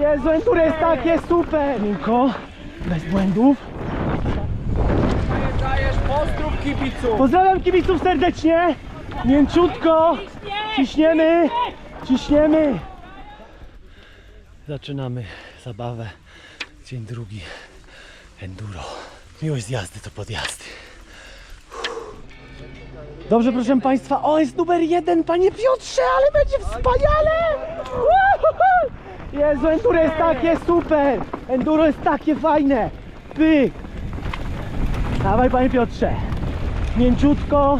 Jezu, enduro jest takie super! Miękko, bez błędów. Dajesz pozdrów kibicu. Pozdrawiam kibiców serdecznie. Mięciutko. Ciśniemy. Ciśniemy. Zaczynamy zabawę. Dzień drugi. Enduro. Miłość z jazdy to podjazdy. Dobrze, proszę Państwa. O, jest numer jeden, Panie Piotrze, ale będzie wspaniale! Uhuhu! Jezu, enduro jest takie super! Enduro jest takie fajne! Pyk! Dawaj, Panie Piotrze. Mięciutko,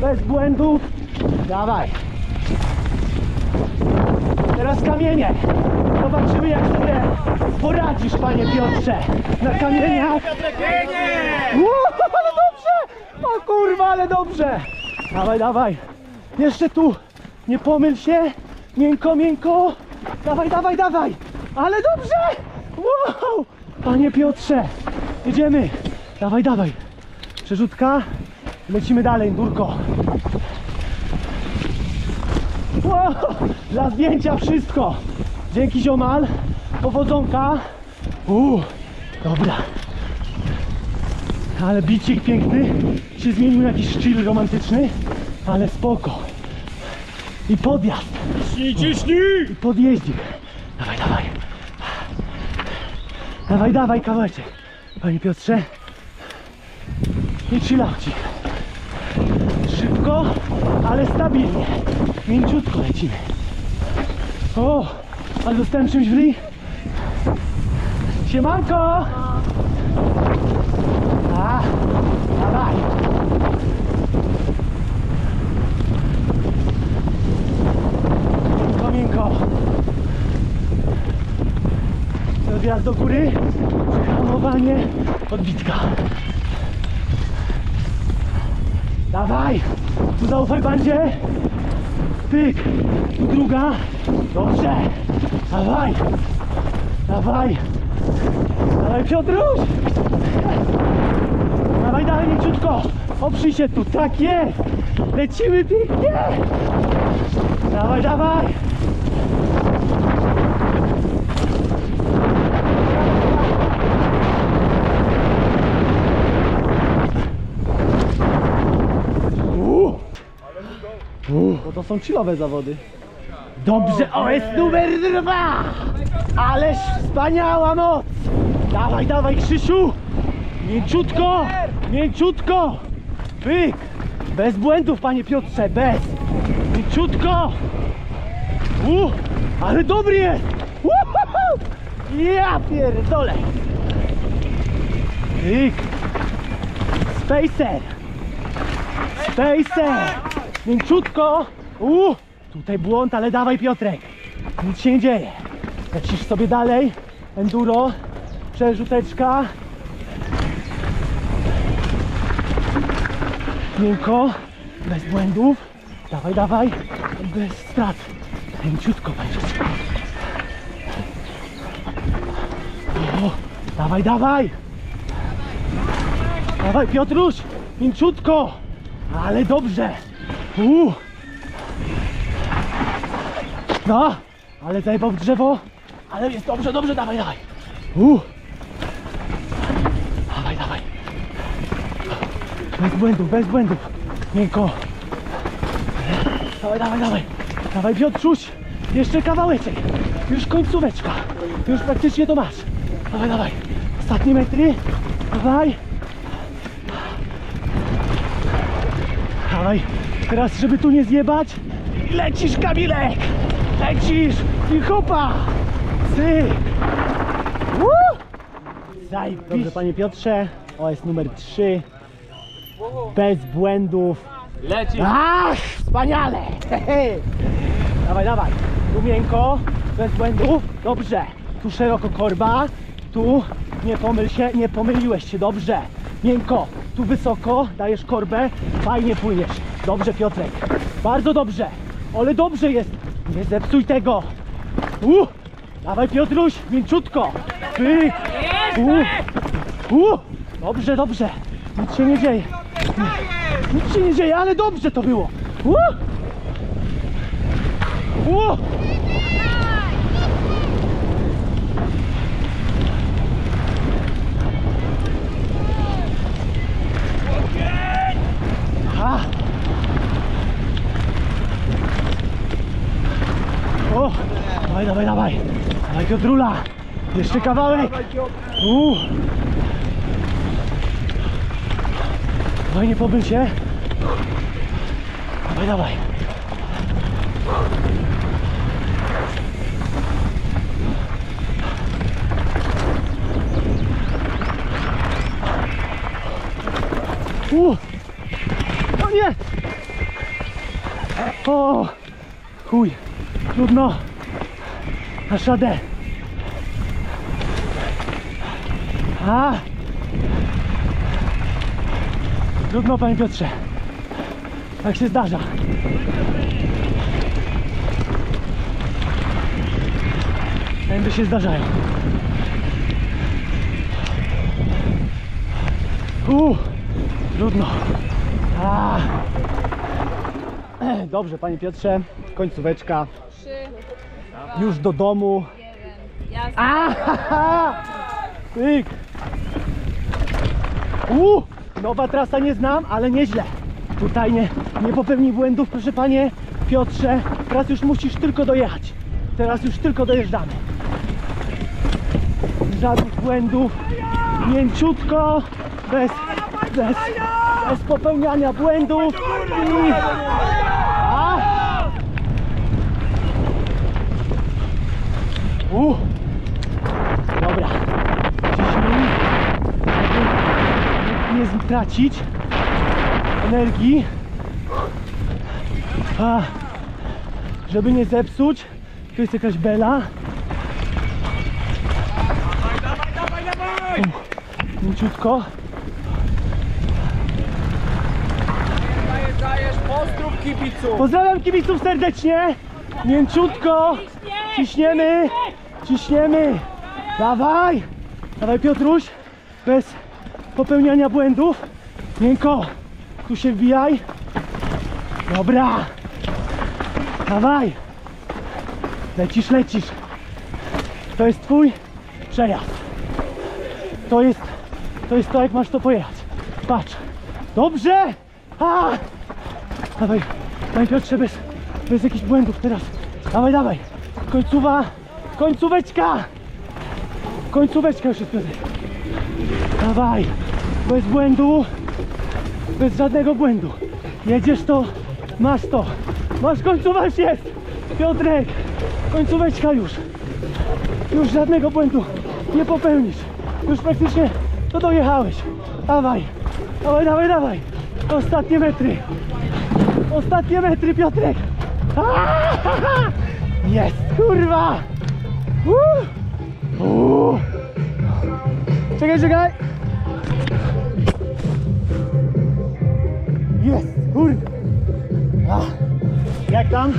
bez błędów. Dawaj. Teraz kamienie. Zobaczymy jak sobie poradzisz, panie Piotrze. Na kamieniach. Uuu, ale dobrze! O kurwa, ale dobrze! Dawaj, dawaj. Jeszcze tu. Nie pomyl się. Miękko, miękko. Dawaj, dawaj, dawaj. Ale dobrze! Wow! Panie Piotrze. Jedziemy. Dawaj, dawaj. Przerzutka. Lecimy dalej, Durko. Wow, dla zdjęcia wszystko. Dzięki ziomal. Powodzonka. Uuu, dobra. Ale bicik piękny. Się zmienił jakiś szczyl romantyczny. Ale spoko. I podjazd. Ciśnij, ciśnij. I podjeździk. Dawaj, dawaj. Dawaj, dawaj kawałeczek. Panie Piotrze. I chillaucik. Szybko, ale stabilnie. Mięciutko lecimy. O, ale dostałem czymś w ryj. Siemanko! A, dawaj. Miękko, miękko. Do góry, hamowanie, odbitka. Dawaj! Tu zaufaj bandzie! Pyk! Tu druga! Dobrze! Dawaj! Dawaj! Dawaj Piotruś! Dawaj dalej mięciutko! Oprzyj się tu, tak jest! Lecimy pięknie! Dawaj, dawaj! Uuu. Uuu. Bo to są chillowe zawody. Dobrze, o jest numer dwa! Ależ wspaniała noc! Dawaj, dawaj Krzysiu! Mięciutko! Mięciutko! Pyk! Bez błędów, panie Piotrze, bez! Mięciutko! U, ale dobry jest! Uhuhu! Ja pierdolę! Pyk! Spacer! Spacer! Mięciutko! U, tutaj błąd, ale dawaj Piotrek! Nic się nie dzieje. Lecisz sobie dalej. Enduro. Przerzuteczka. Miękko. Bez błędów. Dawaj, dawaj. Bez strat. Mięciutko będzie. O, dawaj, dawaj. Dawaj Piotruś. Mięciutko. Ale dobrze. U. No, ale zajebał w drzewo. Ale jest dobrze, dobrze, dawaj, dawaj. U. Dawaj, dawaj. Bez błędów, bez błędów. Miękko. Dawaj, dawaj, dawaj. Dawaj Piotrzuś. Jeszcze kawałeczek. Już końcóweczka. Już praktycznie to masz. Dawaj, dawaj. Ostatnie metry. Dawaj. Dawaj. Teraz, żeby tu nie zjebać. Lecisz, Kamilek. Lecisz. I hopa. Syk. Zajebiście. Dobrze, panie Piotrze. O, jest numer 3. Bez błędów. Leci. Ach, wspaniale! Hehe. Dawaj, dawaj. Tu miękko, bez błędów. Dobrze. Tu szeroko korba. Tu nie pomyl się, nie pomyliłeś się. Dobrze. Miękko. Tu wysoko, dajesz korbę. Fajnie płyniesz. Dobrze, Piotrek. Bardzo dobrze. Ale dobrze jest. Nie zepsuj tego. U. Dawaj, Piotruś. Mięciutko. Pyk. U. U. Dobrze, dobrze. Nic się nie dzieje. Nic się nie dzieje, ale dobrze to było. U! U! Dawaj Piotrula. Jeszcze kawałek. Uuu. Dawaj, nie pobyl się. Dawaj, dawaj. U! O nie! O! Chuj! Trudno! Na szadę! A! Trudno, panie Piotrze. Tak się zdarza. Tędy się zdarzają. U, trudno. A. Dobrze, panie Piotrze, końcóweczka. Trzy, Już do domu. jeden. Jasne. A! Tyk. U, nowa trasa nie znam, ale nieźle. Tutaj nie, nie popełnij błędów, proszę panie Piotrze. Teraz już musisz tylko dojechać. Teraz już tylko dojeżdżamy. Żadnych błędów. Mięciutko, bez, bez, bez popełniania błędów. I... U. Dobra. Ciśnij. Żeby Nie stracić energii. A, żeby nie zepsuć. Tu jest jakaś bela. Mięciutko. Pozdrów kibicu. Pozdrawiam kibiców serdecznie. Mięciutko. Ciśniemy. Ciśniemy. Dawaj. Dawaj Piotruś. Bez popełniania błędów. Miękko. Tu się wbijaj. Dobra. Dawaj. Lecisz, lecisz. To jest twój przejazd. To jest, to jest to, jak masz to pojechać. Patrz. Dobrze. A! Dawaj, Panie Piotrze, bez, bez jakichś błędów teraz. Dawaj, dawaj. Końcowa, końcóweczka. Końcóweczka już jest Piotrek. Dawaj, bez błędu. Bez żadnego błędu. Jedziesz to, masz to. Masz końcówka już jest. Piotrek, końcóweczka już. Już żadnego błędu nie popełnisz. Już praktycznie to dojechałeś. Dawaj, dawaj, dawaj, dawaj. Ostatnie metry. Ostatnie metry, Piotrek! Jest, kurwa! Czekaj, czekaj! Kurde! Ach, Jak tam?